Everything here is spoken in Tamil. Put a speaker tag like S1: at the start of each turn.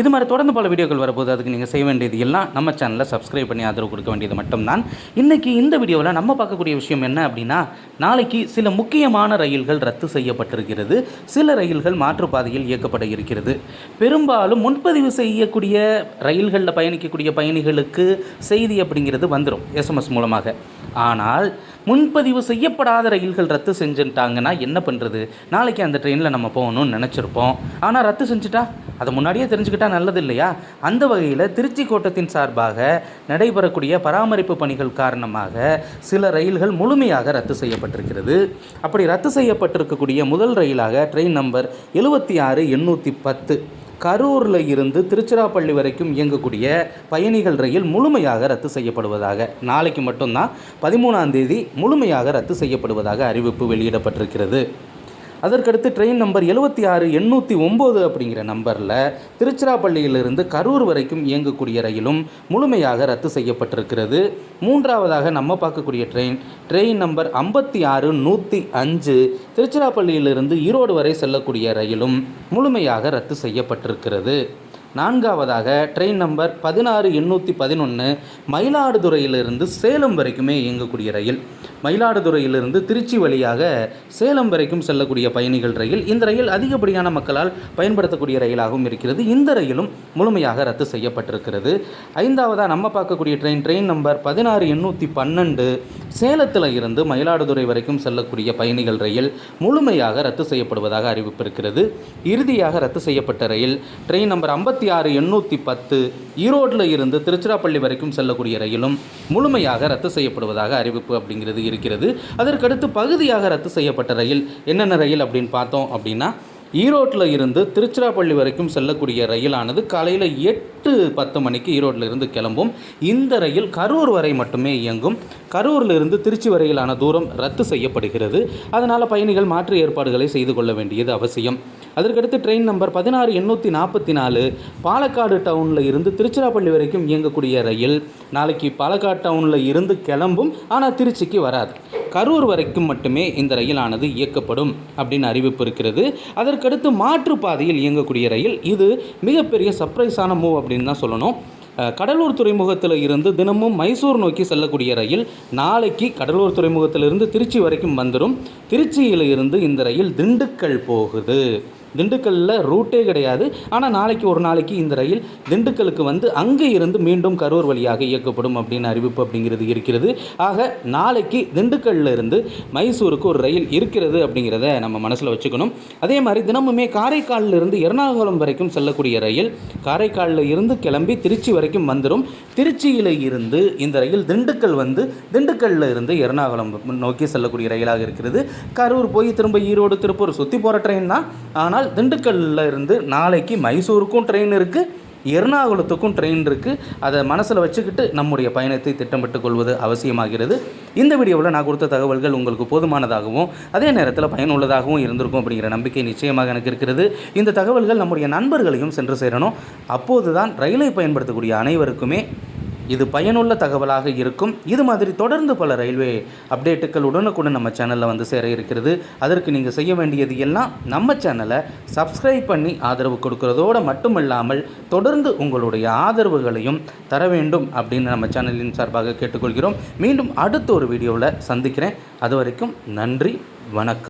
S1: இது மாதிரி தொடர்ந்து பல வீடியோக்கள் வரப்போது அதுக்கு நீங்கள் செய்ய வேண்டியது எல்லாம் நம்ம சேனலில் சப்ஸ்கிரைப் பண்ணி ஆதரவு கொடுக்க வேண்டியது மட்டும்தான். இன்றைக்கி இந்த வீடியோவில் நம்ம பார்க்கக்கூடிய விஷயம் என்ன அப்படின்னா நாளைக்கு சில முக்கியமான ரயில்கள் ரத்து செய்யப்பட்டிருக்கிறது. சில ரயில்கள் மாற்றுப்பாதையில் இயக்கப்பட இருக்கிறது. பெரும்பாலும் முன்பதிவு செய்யக்கூடிய ரயில்களில் பயணிக்கக்கூடிய பயணிகளுக்கு செய்தி அப்படிங்கிறது வந்துடும் எஸ்எம்எஸ் மூலமாக. ஆனால் முன்பதிவு செய்யப்படாத ரயில்கள் ரத்து செஞ்சுட்டாங்கன்னா என்ன பண்ணுறது நாளைக்கு அந்த ட்ரெயினில் நம்ம போகணும்னு நினச்சிருப்போம். ஆனால் ரத்து செஞ்சுட்டா? அதை முன்னாடியே தெரிஞ்சுக்கிட்டா? நல்லது இல்லையா அந்த வகையில் திருச்சி கோட்டத்தின் சார்பாக நடைபெறக்கூடிய பராமரிப்பு பணிகள் காரணமாக சில ரயில்கள் முழுமையாக ரத்து செய்யப்பட்டிருக்கிறது. அப்படி ரத்து செய்யப்பட்டிருக்கக்கூடிய முதல் ரயிலாக ட்ரெயின் நம்பர் எழுபத்தி ஆறு எண்ணூற்றி பத்து. கரூரில் இருந்து திருச்சிராப்பள்ளி வரைக்கும் இயங்கக்கூடிய பயணிகள் ரயில் முழுமையாக ரத்து செய்யப்படுவதாக நாளைக்கு மட்டும்தான் பதிமூணாம் தேதி முழுமையாக ரத்து செய்யப்படுவதாக அறிவிப்பு வெளியிடப்பட்டிருக்கிறது. அதற்கடுத்து ட்ரெயின் நம்பர் எழுபத்தி ஆறு எண்ணூற்றி ஒம்பது அப்படிங்கிற நம்பரில் திருச்சிராப்பள்ளியிலிருந்து கரூர் வரைக்கும் இயங்கக்கூடிய ரயிலும் முழுமையாக ரத்து செய்யப்பட்டிருக்கிறது. மூன்றாவதாக நம்ம பார்க்கக்கூடிய ட்ரெயின் ட்ரெயின் நம்பர் ஐம்பத்தி ஆறு நூற்றி அஞ்சு திருச்சிராப்பள்ளியிலிருந்து ஈரோடு வரை செல்லக்கூடிய ரயிலும் முழுமையாக ரத்து செய்யப்பட்டிருக்கிறது. நான்காவதாக ட்ரெயின் நம்பர் பதினாறு எண்ணூற்றி பதினொன்று மயிலாடுதுறையிலிருந்து சேலம் வரைக்குமே இயங்கக்கூடிய ரயில். மயிலாடுதுறையிலிருந்து திருச்சி வழியாக சேலம் வரைக்கும் செல்லக்கூடிய பயணிகள் ரயில். இந்த ரயில் அதிகப்படியான மக்களால் பயன்படுத்தக்கூடிய ரயிலாகவும் இருக்கிறது. இந்த ரயிலும் முழுமையாக ரத்து செய்யப்பட்டிருக்கிறது. ஐந்தாவதாக நம்ம பார்க்கக்கூடிய ட்ரெயின் ட்ரெயின் நம்பர் பதினாறு எண்ணூற்றி பன்னெண்டு சேலத்தில் இருந்து மயிலாடுதுறை வரைக்கும் செல்லக்கூடிய பயணிகள் ரயில் முழுமையாக ரத்து செய்யப்படுவதாக அறிவிப்பு இருக்கிறது. இறுதியாக ரத்து செய்யப்பட்ட ரயில் ட்ரெயின் நம்பர் ஐம்பத்தி ஆறு எண்ணூற்றி பத்து ஈரோட்டில் இருந்து திருச்சிராப்பள்ளி வரைக்கும் செல்லக்கூடிய ரயிலும் முழுமையாக ரத்து செய்யப்படுவதாக அறிவிப்பு அப்படிங்கிறது இருக்கிறது. அதற்கடுத்து பகுதியாக ரத்து செய்யப்பட்ட ரயில் என்னென்ன ரயில் அப்படின்னு பார்த்தோம் அப்படின்னா ஈரோட்டில் இருந்து திருச்சிராப்பள்ளி வரைக்கும் செல்லக்கூடிய ரயிலானது காலையில் எட்டு பத்து மணிக்கு ஈரோட்டில் இருந்து கிளம்பும். இந்த ரயில் கரூர் வரை மட்டுமே இயங்கும். கரூரில் இருந்து திருச்சி வரையிலான தூரம் ரத்து செய்யப்படுகிறது. அதனால் பயணிகள் மாற்று ஏற்பாடுகளை செய்து கொள்ள வேண்டியது அவசியம். அதற்கடுத்து ட்ரெயின் நம்பர் பதினாறு எண்ணூற்றி நாற்பத்தி நாலு பாலக்காடு டவுனில் இருந்து திருச்சிராப்பள்ளி வரைக்கும் இயங்கக்கூடிய ரயில். நாளைக்கு பாலக்காடு டவுனில் இருந்து கிளம்பும் ஆனால் திருச்சிக்கு வராது. கரூர் வரைக்கும் மட்டுமே இந்த ரயிலானது இயக்கப்படும் அப்படின்னு அறிவிப்பு இருக்கிறது. அதற்கடுத்து மாற்றுப்பாதையில் இயங்கக்கூடிய ரயில் இது மிகப்பெரிய சர்ப்ரைஸான மூவ் அப்படின்னு தான் சொல்லணும். கடலூர் துறைமுகத்தில் இருந்து தினமும் மைசூர் நோக்கி செல்லக்கூடிய ரயில் நாளைக்கு கடலூர் துறைமுகத்திலிருந்து திருச்சி வரைக்கும் வந்துடும் திருச்சியில் இருந்து இந்த ரயில் திண்டுக்கல் போகுது. திண்டுக்கல்லில் ரூட்டே கிடையாது. ஆனால் நாளைக்கு ஒரு நாளைக்கு இந்த ரயில் திண்டுக்கலுக்கு வந்து அங்கே இருந்து மீண்டும் கரூர் வழியாக இயக்கப்படும் அப்படின்னு அறிவிப்பு அப்படிங்கிறது இருக்கிறது. ஆக நாளைக்கு திண்டுக்கல்ல இருந்து மைசூருக்கு ஒரு ரயில் இருக்கிறது அப்படிங்கிறத நம்ம மனசில் வச்சுக்கணும். அதே மாதிரி தினமுமே காரைக்காலில் இருந்து எர்ணாகுளம் வரைக்கும் செல்லக்கூடிய ரயில் காரைக்காலில் இருந்து கிளம்பி திருச்சி வரைக்கும் வந்துடும் திருச்சியில் இருந்து இந்த ரயில் திண்டுக்கல் வந்து திண்டுக்கல்ல இருந்து எர்ணாகுளம் நோக்கி செல்லக்கூடிய ரயிலாக இருக்கிறது. கரூர் போய் திரும்ப ஈரோடு திருப்பூர் சுற்றி போகிற ட்ரெயின் தான். ஆனால் திண்டுக்கல்ல இருந்து நாளைக்கு மைசூருக்கும் ட்ரெயின் இருக்குது எர்ணாகுளத்துக்கும் ட்ரெயின் இருக்குது அதை மனசில் வச்சுக்கிட்டு நம்முடைய பயணத்தை திட்டமிட்டு கொள்வது அவசியமாகிறது. இந்த வீடியோவில் நான் கொடுத்த தகவல்கள் உங்களுக்கு போதுமானதாகவும் அதே நேரத்தில் பயனுள்ளதாகவும் இருந்திருக்கும் அப்படிங்கிற நம்பிக்கை நிச்சயமாக எனக்கு இருக்கிறது. இந்த தகவல்கள் நம்முடைய நண்பர்களையும் சென்று சேரணும். அப்போது தான் ரயிலை பயன்படுத்தக்கூடிய அனைவருக்குமே இது பயனுள்ள தகவலாக இருக்கும். இது மாதிரி தொடர்ந்து பல ரயில்வே அப்டேட்டுகள் உடனுக்குடன் நம்ம சேனலில் வந்து சேர இருக்கிறது. அதற்கு நீங்கள் செய்ய வேண்டியது எல்லாம் நம்ம சேனலை சப்ஸ்கிரைப் பண்ணி ஆதரவு கொடுக்கறதோடு மட்டுமல்லாமல் தொடர்ந்து உங்களுடைய ஆதரவுகளையும் தர வேண்டும் அப்படின்னு நம்ம சேனலின் சார்பாக கேட்டுக்கொள்கிறோம். மீண்டும் அடுத்த ஒரு வீடியோவில் சந்திக்கிறேன். அது வரைக்கும் நன்றி வணக்கம்.